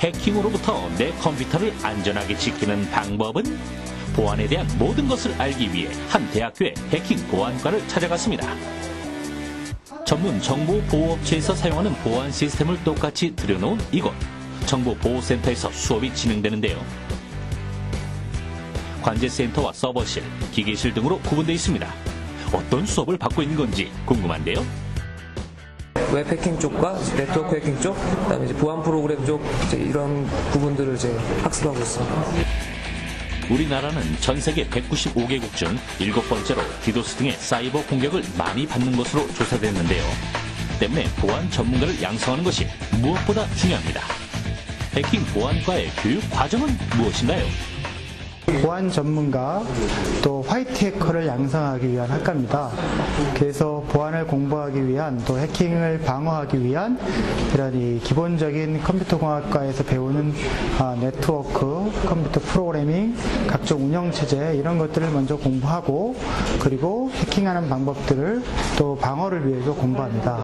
해킹으로부터 내 컴퓨터를 안전하게 지키는 방법은? 보안에 대한 모든 것을 알기 위해 한 대학교의 해킹 보안과를 찾아갔습니다. 전문 정보 보호업체에서 사용하는 보안 시스템을 똑같이 들여놓은 이곳 정보보호센터에서 수업이 진행되는데요. 관제센터와 서버실, 기계실 등으로 구분되어 있습니다. 어떤 수업을 받고 있는 건지 궁금한데요. 웹 해킹 쪽과 네트워크 해킹 쪽, 그다음에 이제 보안 프로그램 쪽 이런 부분들을 이제 학습하고 있습니다. 우리나라는 전 세계 195개국 중 일곱 번째로 디도스 등의 사이버 공격을 많이 받는 것으로 조사됐는데요. 때문에 보안 전문가를 양성하는 것이 무엇보다 중요합니다. 해킹 보안과의 교육 과정은 무엇인가요? 보안 전문가 또 화이트 해커를 양성하기 위한 학과입니다. 그래서 보안을 공부하기 위한 또 해킹을 방어하기 위한 이런 이 기본적인 컴퓨터 공학과에서 배우는 아, 네트워크, 컴퓨터 프로그래밍, 각종 운영 체제 이런 것들을 먼저 공부하고 그리고 해킹하는 방법들을 또 방어를 위해서 공부합니다.